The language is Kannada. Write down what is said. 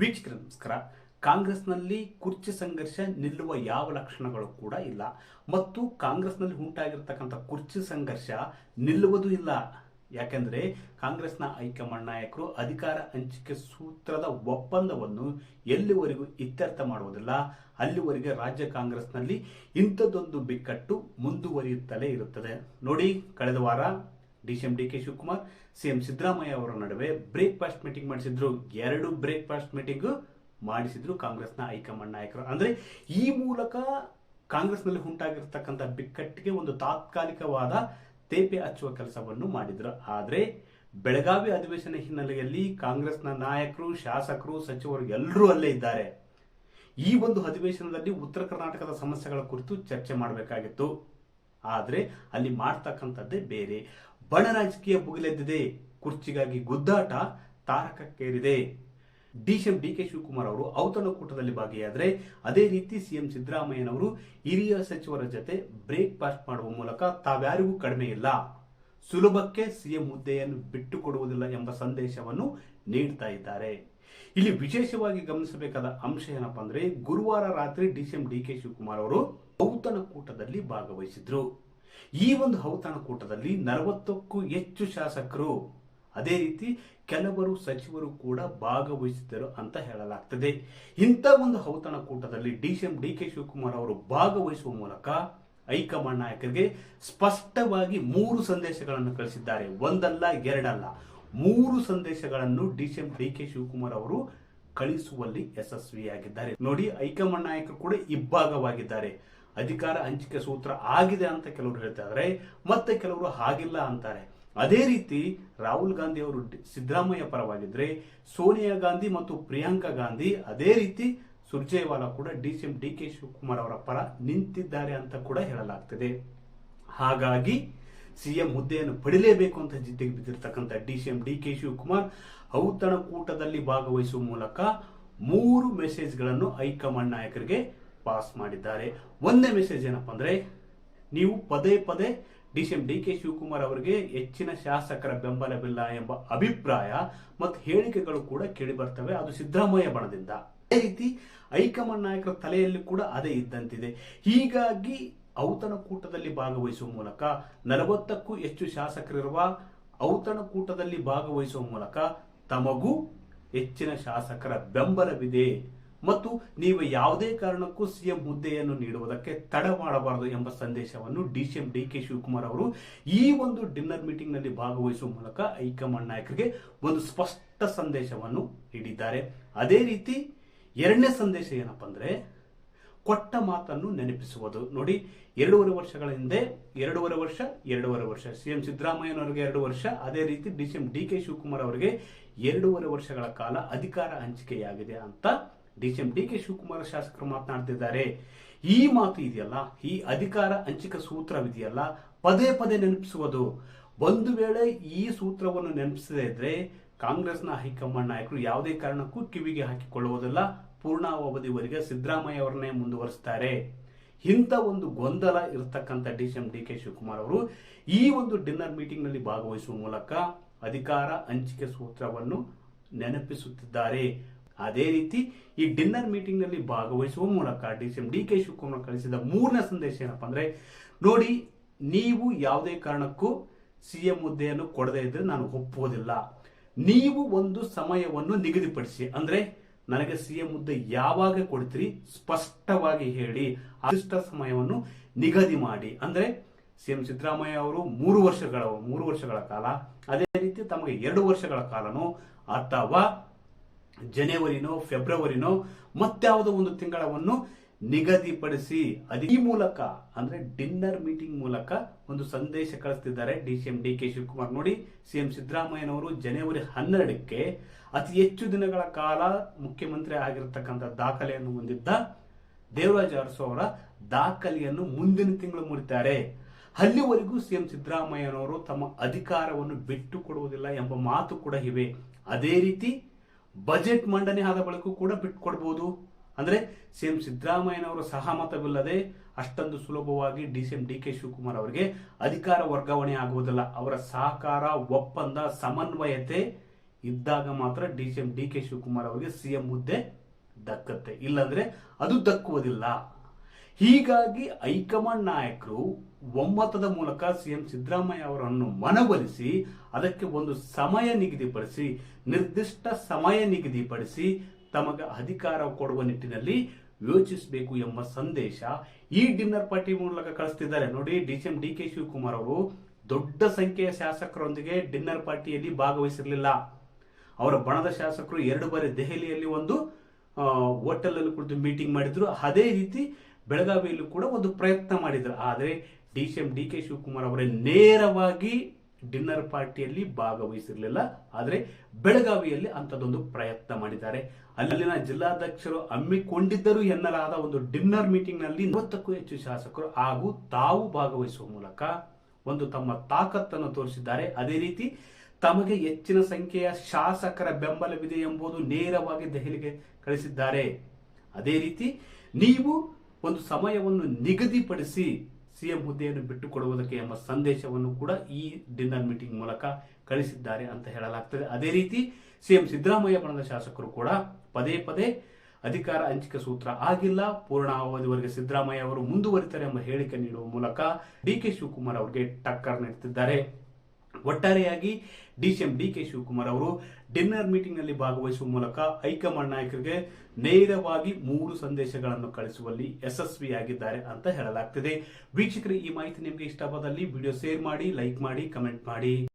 ವೀಕ್ಷಕರ, ನಮಸ್ಕಾರ. ಕಾಂಗ್ರೆಸ್ನಲ್ಲಿ ಕುರ್ಚಿ ಸಂಘರ್ಷ ನಿಲ್ಲುವ ಯಾವ ಲಕ್ಷಣಗಳು ಕೂಡ ಇಲ್ಲ. ಮತ್ತು ಕಾಂಗ್ರೆಸ್ನಲ್ಲಿ ಉಂಟಾಗಿರ್ತಕ್ಕಂಥ ಕುರ್ಚಿ ಸಂಘರ್ಷ ನಿಲ್ಲುವುದು ಇಲ್ಲ. ಯಾಕೆಂದರೆ ಕಾಂಗ್ರೆಸ್ನ ಹೈಕಮಾಂಡ್ ನಾಯಕರು ಅಧಿಕಾರ ಹಂಚಿಕೆ ಸೂತ್ರದ ಒಪ್ಪಂದವನ್ನು ಎಲ್ಲಿವರೆಗೂ ಇತ್ಯರ್ಥ ಮಾಡುವುದಿಲ್ಲ. ಅಲ್ಲಿವರೆಗೆ ರಾಜ್ಯ ಕಾಂಗ್ರೆಸ್ನಲ್ಲಿ ಇಂಥದ್ದೊಂದು ಬಿಕ್ಕಟ್ಟು ಮುಂದುವರಿಯುತ್ತಲೇ ಇರುತ್ತದೆ. ನೋಡಿ, ಕಳೆದ ವಾರ D C M D K Shivakumar, CM Siddaramaiah ಅವರ ನಡುವೆ ಬ್ರೇಕ್ಫಾಸ್ಟ್ ಮೀಟಿಂಗ್ ಮಾಡಿಸಿದ್ರು. ಎರಡು ಬ್ರೇಕ್ಫಾಸ್ಟ್ ಮೀಟಿಂಗ್ ಮಾಡಿಸಿದ್ರು ಕಾಂಗ್ರೆಸ್ನ ಹೈಕಮಾಂಡ್ ನಾಯಕರು. ಅಂದ್ರೆ ಈ ಮೂಲಕ ಕಾಂಗ್ರೆಸ್ನಲ್ಲಿ ಉಂಟಾಗಿರ್ತಕ್ಕಂಥ ಬಿಕ್ಕಟ್ಟಿಗೆ ಒಂದು ತಾತ್ಕಾಲಿಕವಾದ ತೇಪೆ ಹಚ್ಚುವ ಕೆಲಸವನ್ನು ಮಾಡಿದ್ರು. ಆದರೆ ಬೆಳಗಾವಿ ಅಧಿವೇಶನ ಹಿನ್ನೆಲೆಯಲ್ಲಿ ಕಾಂಗ್ರೆಸ್ನ ನಾಯಕರು, ಶಾಸಕರು, ಸಚಿವರು ಎಲ್ಲರೂ ಅಲ್ಲೇ ಇದ್ದಾರೆ. ಈ ಒಂದು ಅಧಿವೇಶನದಲ್ಲಿ ಉತ್ತರ ಕರ್ನಾಟಕದ ಸಮಸ್ಯೆಗಳ ಕುರಿತು ಚರ್ಚೆ ಮಾಡಬೇಕಾಗಿತ್ತು. ಆದರೆ ಅಲ್ಲಿ ಮಾಡ್ತಕ್ಕಂಥದ್ದೇ ಬೇರೆ. ಬಣ ರಾಜಕೀಯ ಭುಗಿಲೆದ್ದಿದೆ ಕುರ್ಚಿಗಾಗಿ ಗುದ್ದಾಟ ತಾರಕಕ್ಕೇರಿದೆ. D C D K Shivakumar ಅವರು ಔತಣಕೂಟದಲ್ಲಿ ಭಾಗಿಯಾದರೆ, ಅದೇ ರೀತಿ ಸಿಎಂ ಸಿದ್ದರಾಮಯ್ಯನವರು ಹಿರಿಯ ಸಚಿವರ ಜೊತೆ ಬ್ರೇಕ್ಫಾಸ್ಟ್ ಮಾಡುವ ಮೂಲಕ ತಾವ್ಯಾರಿಗೂ ಕಡಿಮೆ ಇಲ್ಲ. ಸುಲಭಕ್ಕೆ ಸಿಎಂ ಹುದ್ದೆಯನ್ನು ಬಿಟ್ಟು ಕೊಡುವುದಿಲ್ಲ ಎಂಬ ಸಂದೇಶವನ್ನು ನೀಡ್ತಾ ಇದ್ದಾರೆ. ಇಲ್ಲಿ ವಿಶೇಷವಾಗಿ ಗಮನಿಸಬೇಕಾದ ಅಂಶ ಏನಪ್ಪ ಅಂದ್ರೆ, ಗುರುವಾರ ರಾತ್ರಿ D C D K Shivakumar ಅವರು ಔತಣಕೂಟದಲ್ಲಿ ಭಾಗವಹಿಸಿದ್ರು. ಈ ಒಂದು ಔತಣಕೂಟದಲ್ಲಿ ನಲವತ್ತಕ್ಕೂ ಹೆಚ್ಚು ಶಾಸಕರು. ಅದೇ ರೀತಿ ಕೆಲವರು ಸಚಿವರು ಕೂಡ ಭಾಗವಹಿಸಿದ್ದರು ಅಂತ ಹೇಳಲಾಗ್ತದೆ. ಇಂಥ ಒಂದು ಔತಣಕೂಟದಲ್ಲಿ D C M D K Shivakumar ಅವರು ಭಾಗವಹಿಸುವ ಮೂಲಕ ಹೈಕಮಾಂಡ್ ನಾಯಕರಿಗೆ ಸ್ಪಷ್ಟವಾಗಿ ಮೂರು ಸಂದೇಶಗಳನ್ನು ಕಳಿಸಿದ್ದಾರೆ. ಒಂದಲ್ಲ, ಎರಡಲ್ಲ. ಮೂರು ಸಂದೇಶಗಳನ್ನು D C M D K Shivakumar ಅವರು ಕಳಿಸುವಲ್ಲಿ ಯಶಸ್ವಿಯಾಗಿದ್ದಾರೆ. ನೋಡಿ, ಹೈಕಮಾಂಡ್ ನಾಯಕರು ಕೂಡ ಇಬ್ಬಾಗವಾಗಿದ್ದಾರೆ ಅಧಿಕಾರ ಹಂಚಿಕೆ ಸೂತ್ರ ಆಗಿದೆ ಅಂತ ಕೆಲವರು ಹೇಳ್ತಾ ಮತ್ತೆ ಕೆಲವರು ಹಾಗಿಲ್ಲ ಅಂತಾರೆ. ಅದೇ ರೀತಿ ರಾಹುಲ್ ಗಾಂಧಿ ಅವರು ಸಿದ್ದರಾಮಯ್ಯ ಪರವಾಗಿದ್ರೆ ಸೋನಿಯಾ ಗಾಂಧಿ ಮತ್ತು ಪ್ರಿಯಾಂಕಾ ಗಾಂಧಿ ಅದೇ ರೀತಿ ಸುರ್ಜೇವಾಲಾ ಕೂಡ D C M, D K Shivakumar ಅವರ ಪರ ನಿಂತಿದ್ದಾರೆ ಅಂತ ಕೂಡ ಹೇಳಲಾಗ್ತದೆ. ಹಾಗಾಗಿ ಸಿಎಂ ಹುದ್ದೆಯನ್ನು ಪಡಿಲೇಬೇಕು ಅಂತ ಜಿದ್ದಿಗೆ ಬಿದ್ದಿರ್ತಕ್ಕಂಥ D C M, D K Shivakumar ಔತಣಕೂಟದಲ್ಲಿ ಭಾಗವಹಿಸುವ ಮೂಲಕ ಮೂರು ಮೆಸೇಜ್ಗಳನ್ನು ಹೈಕಮಾಂಡ್ ನಾಯಕರಿಗೆ ಪಾಸ್ ಮಾಡಿದ್ದಾರೆ. ಒಂದೇ ಮೆಸೇಜ್ ಏನಪ್ಪ ಅಂದರೆ, ನೀವು ಪದೇ ಪದೇ D C M D K Shivakumar ಅವರಿಗೆ ಹೆಚ್ಚಿನ ಶಾಸಕರ ಬೆಂಬಲವಿಲ್ಲ ಎಂಬ ಅಭಿಪ್ರಾಯ ಮತ್ತು ಹೇಳಿಕೆಗಳು ಕೂಡ ಕೇಳಿ ಬರ್ತವೆ. ಅದು ಸಿದ್ದರಾಮಯ್ಯ ಬಣದಿಂದ. ಅದೇ ರೀತಿ ಹೈಕಮಾಂಡ್ ನಾಯಕರ ತಲೆಯಲ್ಲಿ ಕೂಡ ಅದೇ ಇದ್ದಂತಿದೆ. ಹೀಗಾಗಿ ಔತಣಕೂಟದಲ್ಲಿ ಭಾಗವಹಿಸುವ ಮೂಲಕ ನಲವತ್ತಕ್ಕೂ ಹೆಚ್ಚು ಶಾಸಕರಿರುವ ಔತಣಕೂಟದಲ್ಲಿ ಭಾಗವಹಿಸುವ ಮೂಲಕ ತಮಗೂ ಹೆಚ್ಚಿನ ಶಾಸಕರ ಬೆಂಬಲವಿದೆ. ಮತ್ತು ನೀವು ಯಾವುದೇ ಕಾರಣಕ್ಕೂ ಸಿಎಂ ಹುದ್ದೆಯನ್ನು ನೀಡುವುದಕ್ಕೆ ತಡ ಮಾಡಬಾರದು ಎಂಬ ಸಂದೇಶವನ್ನು D C M D K Shivakumar ಅವರು ಈ ಒಂದು ಡಿನ್ನರ್ ಮೀಟಿಂಗ್ನಲ್ಲಿ ಭಾಗವಹಿಸುವ ಮೂಲಕ ಹೈಕಮಾಂಡ್ ನಾಯಕರಿಗೆ ಒಂದು ಸ್ಪಷ್ಟ ಸಂದೇಶವನ್ನು ನೀಡಿದ್ದಾರೆ. ಅದೇ ರೀತಿ ಎರಡನೇ ಸಂದೇಶ ಏನಪ್ಪ ಅಂದ್ರೆ ಕೊಟ್ಟ ಮಾತನ್ನು ನೆನಪಿಸುವುದು. ನೋಡಿ, ಎರಡೂವರೆ ವರ್ಷಗಳ ಹಿಂದೆ, ಎರಡೂವರೆ ವರ್ಷ ಎರಡೂವರೆ ವರ್ಷ. ಸಿಎಂ ಸಿದ್ದರಾಮಯ್ಯನವರಿಗೆ ಎರಡು ವರ್ಷ, ಅದೇ ರೀತಿ D C M D K Shivakumar ಅವರಿಗೆ ಎರಡೂವರೆ ವರ್ಷಗಳ ಕಾಲ ಅಧಿಕಾರ ಹಂಚಿಕೆಯಾಗಿದೆ ಅಂತ ಡಿ ಡಿ ಕೆ ಶಿವಕುಮಾರ್ ಶಾಸಕರು ಮಾತನಾಡ್ತಿದ್ದಾರೆ. ಈ ಮಾತು ಇದೆಯಲ್ಲ, ಈ ಅಧಿಕಾರ ಹಂಚಿಕೆ ಸೂತ್ರವಿದೆಯಲ್ಲ, ಪದೇ ಪದೇ ನೆನಪಿಸುವುದು. ಒಂದು ವೇಳೆ ಈ ಸೂತ್ರವನ್ನು ನೆನಪಿಸದೇ ಇದ್ರೆ ಕಾಂಗ್ರೆಸ್ನ ಹೈಕಮಾಂಡ್ ನಾಯಕರು ಯಾವುದೇ ಕಾರಣಕ್ಕೂ ಕಿವಿಗೆ ಹಾಕಿಕೊಳ್ಳುವುದಿಲ್ಲ. ಪೂರ್ಣಾವಧಿವರೆಗೆ ಸಿದ್ದರಾಮಯ್ಯ ಅವರನ್ನೇ ಮುಂದುವರಿಸ್ತಾರೆ. ಇಂಥ ಒಂದು ಗೊಂದಲ ಇರತಕ್ಕಂಥ D C M D K Shivakumar ಅವರು ಈ ಒಂದು ಡಿನ್ನರ್ ಮೀಟಿಂಗ್ನಲ್ಲಿ ಭಾಗವಹಿಸುವ ಮೂಲಕ ಅಧಿಕಾರ ಹಂಚಿಕೆ ಸೂತ್ರವನ್ನು ನೆನಪಿಸುತ್ತಿದ್ದಾರೆ. ಅದೇ ರೀತಿ ಈ ಡಿನ್ನರ್ ಮೀಟಿಂಗ್ನಲ್ಲಿ ಭಾಗವಹಿಸುವ ಮೂಲಕ D C M D K Shivakumar ಕಳಿಸಿದ ಮೂರನೇ ಸಂದೇಶ ಏನಪ್ಪ ಅಂದರೆ, ನೋಡಿ, ನೀವು ಯಾವುದೇ ಕಾರಣಕ್ಕೂ ಸಿ ಎಂ ಹುದ್ದೆಯನ್ನು ಕೊಡದೇ ಇದ್ದರೆ ನಾನು ಒಪ್ಪುವುದಿಲ್ಲ. ನೀವು ಒಂದು ಸಮಯವನ್ನು ನಿಗದಿಪಡಿಸಿ, ಅಂದ್ರೆ ನನಗೆ ಸಿ ಎಂ ಹುದ್ದೆ ಯಾವಾಗ ಕೊಡ್ತೀರಿ ಸ್ಪಷ್ಟವಾಗಿ ಹೇಳಿ ಅಷ್ಟ ಸಮಯವನ್ನು ನಿಗದಿ ಮಾಡಿ. ಅಂದ್ರೆ, ಸಿಎಂ ಸಿದ್ದರಾಮಯ್ಯ ಅವರು ಮೂರು ವರ್ಷಗಳ ಮೂರು ವರ್ಷಗಳ ಕಾಲ, ಅದೇ ರೀತಿ ತಮಗೆ ಎರಡು ವರ್ಷಗಳ ಕಾಲನೋ, ಅಥವಾ ಜನವರಿನೋ, ಫೆಬ್ರವರಿನೋ ಮತ್ತಾವುದೋ ಒಂದು ತಿಂಗಳವನ್ನು ನಿಗದಿಪಡಿಸಿ ಅದ ಈ ಮೂಲಕ ಅಂದ್ರೆ ಡಿನ್ನರ್ ಮೀಟಿಂಗ್ ಮೂಲಕ ಒಂದು ಸಂದೇಶ ಕಳಿಸ್ತಿದ್ದಾರೆ D C M D K Shivakumar. ನೋಡಿ ಸಿಎಂ ಸಿದ್ದರಾಮಯ್ಯನವರು ಜನವರಿ ಹನ್ನೆರಡಕ್ಕೆ ಅತಿ ಹೆಚ್ಚು ದಿನಗಳ ಕಾಲ ಮುಖ್ಯಮಂತ್ರಿ ಆಗಿರತಕ್ಕಂಥ ದಾಖಲೆಯನ್ನು ಹೊಂದಿದ್ದ ದೇವರಾಜ ಅರಸು ಅವರ ದಾಖಲೆಯನ್ನು ಮುಂದಿನ ತಿಂಗಳು ಮುರಿತಾರೆ. ಅಲ್ಲಿವರೆಗೂ ಸಿಎಂ ಸಿದ್ದರಾಮಯ್ಯನವರು ತಮ್ಮ ಅಧಿಕಾರವನ್ನು ಬಿಟ್ಟು ಕೊಡುವುದಿಲ್ಲ ಎಂಬ ಮಾತು ಕೂಡ ಇವೆ. ಅದೇ ರೀತಿ ಬಜೆಟ್ ಮಂಡನೆ ಆದ ಬಳಿಕೂ ಕೂಡ ಬಿಟ್ಕೊಡ್ಬೋದು ಅಂದ್ರೆ ಸಿಎಂ ಸಿದ್ದರಾಮಯ್ಯನವರ ಸಹಮತವಿಲ್ಲದೆ ಅಷ್ಟೊಂದು ಸುಲಭವಾಗಿ D C M D K Shivakumar ಅವರಿಗೆ ಅಧಿಕಾರ ವರ್ಗಾವಣೆ ಆಗುವುದಿಲ್ಲ. ಅವರ ಸಹಕಾರ, ಒಪ್ಪಂದ, ಸಮನ್ವಯತೆ ಇದ್ದಾಗ ಮಾತ್ರ D C M D K Shivakumar ಅವರಿಗೆ ಸಿಎಂ ಹುದ್ದೆ ದಕ್ಕತ್ತೆ. ಇಲ್ಲಾಂದ್ರೆ ಅದು ದಕ್ಕುವುದಿಲ್ಲ. ಹೀಗಾಗಿ ಹೈಕಮಾಂಡ್ ನಾಯಕರು ಒಮ್ಮತದ ಮೂಲಕ ಸಿಎಂ ಸಿದ್ದರಾಮಯ್ಯ ಅವರನ್ನು ಮನವೊಲಿಸಿ ಅದಕ್ಕೆ ಒಂದು ಸಮಯ ನಿಗದಿಪಡಿಸಿ, ನಿರ್ದಿಷ್ಟ ಸಮಯ ನಿಗದಿಪಡಿಸಿ ತಮಗೆ ಅಧಿಕಾರ ಕೊಡುವ ನಿಟ್ಟಿನಲ್ಲಿ ಯೋಚಿಸಬೇಕು ಎಂಬ ಸಂದೇಶ ಈ ಡಿನ್ನರ್ ಪಾರ್ಟಿ ಮೂಲಕ ಕಳಿಸ್ತಿದ್ದಾರೆ. ನೋಡಿ, D C D K Shivakumar ಅವರು ದೊಡ್ಡ ಸಂಖ್ಯೆಯ ಶಾಸಕರೊಂದಿಗೆ ಡಿನ್ನರ್ ಪಾರ್ಟಿಯಲ್ಲಿ ಭಾಗವಹಿಸಿರಲಿಲ್ಲ. ಅವರ ಬಣದ ಶಾಸಕರು ಎರಡು ಬಾರಿ ದೆಹಲಿಯಲ್ಲಿ ಒಂದು ಹೋಟೆಲ್ ಅಲ್ಲಿ ಕುಳಿತು ಮೀಟಿಂಗ್ ಮಾಡಿದ್ರು. ಅದೇ ರೀತಿ ಬೆಳಗಾವಿಯಲ್ಲೂ ಕೂಡ ಒಂದು ಪ್ರಯತ್ನ ಮಾಡಿದರು. ಆದರೆ D C M, D K Shivakumar ಅವರೇ ನೇರವಾಗಿ ಡಿನ್ನರ್ ಪಾರ್ಟಿಯಲ್ಲಿ ಭಾಗವಹಿಸಿರಲಿಲ್ಲ. ಆದರೆ ಬೆಳಗಾವಿಯಲ್ಲಿ ಅಂಥದ್ದೊಂದು ಪ್ರಯತ್ನ ಮಾಡಿದ್ದಾರೆ. ಅಲ್ಲಿನ ಜಿಲ್ಲಾಧ್ಯಕ್ಷರು ಹಮ್ಮಿಕೊಂಡಿದ್ದರು ಎನ್ನಲಾದ ಒಂದು ಡಿನ್ನರ್ ಮೀಟಿಂಗ್ನಲ್ಲಿ ನಲವತ್ತಕ್ಕೂ ಹೆಚ್ಚು ಶಾಸಕರು ಹಾಗೂ ತಾವು ಭಾಗವಹಿಸುವ ಮೂಲಕ ಒಂದು ತಮ್ಮ ತಾಕತ್ತನ್ನು ತೋರಿಸಿದ್ದಾರೆ. ಅದೇ ರೀತಿ ತಮಗೆ ಹೆಚ್ಚಿನ ಸಂಖ್ಯೆಯ ಶಾಸಕರ ಬೆಂಬಲವಿದೆ ಎಂಬುದು ನೇರವಾಗಿ ದೆಹಲಿಗೆ ಕಳಿಸಿದ್ದಾರೆ. ಅದೇ ರೀತಿ ನೀವು ಒಂದು ಸಮಯವನ್ನು ನಿಗದಿಪಡಿಸಿ ಸಿಎಂ ಹುದ್ದೆಯನ್ನು ಬಿಟ್ಟುಕೊಡುವುದಕ್ಕೆ ಎಂಬ ಸಂದೇಶವನ್ನು ಕೂಡ ಈ ಡಿನ್ನರ್ ಮೀಟಿಂಗ್ ಮೂಲಕ ಕಳಿಸಿದ್ದಾರೆ ಅಂತ ಹೇಳಲಾಗ್ತದೆ. ಅದೇ ರೀತಿ ಸಿಎಂ ಸಿದ್ದರಾಮಯ್ಯ ಬಣದ ಶಾಸಕರು ಕೂಡ ಪದೇ ಪದೇ ಅಧಿಕಾರ ಹಂಚಿಕೆ ಸೂತ್ರ ಆಗಿಲ್ಲ, ಪೂರ್ಣ ಅವಧಿವರೆಗೆ ಸಿದ್ದರಾಮಯ್ಯ ಅವರು ಮುಂದುವರಿತಾರೆ ಎಂಬ ಹೇಳಿಕೆ ನೀಡುವ ಮೂಲಕ ಡಿ ಕೆ ಶಿವಕುಮಾರ್ ಅವರಿಗೆ ಟಕ್ಕರ್ ನೀಡುತ್ತಿದ್ದಾರೆ ಒಟ್ಟಾರೆಯಾಗಿ ಡಿಸಿಎಂ ಡಿ ಕೆ ಶಿವಕುಮಾರ್ ಅವರು ಡಿನ್ನರ್ ಮೀಟಿಂಗ್ನಲ್ಲಿ ಭಾಗವಹಿಸುವ ಮೂಲಕ ಹೈಕಮಾಂಡ್ ನಾಯಕರಿಗೆ ನೇರವಾಗಿ ಮೂರು ಸಂದೇಶಗಳನ್ನು ಕಳಿಸುವಲ್ಲಿ ಯಶಸ್ವಿಯಾಗಿದ್ದಾರೆ ಅಂತ ಹೇಳಲಾಗ್ತಿದೆ. ವೀಕ್ಷಕರು, ಈ ಮಾಹಿತಿ ನಿಮಗೆ ಇಷ್ಟವಾದಲ್ಲಿ ವಿಡಿಯೋ ಶೇರ್ ಮಾಡಿ, ಲೈಕ್ ಮಾಡಿ, ಕಮೆಂಟ್ ಮಾಡಿ.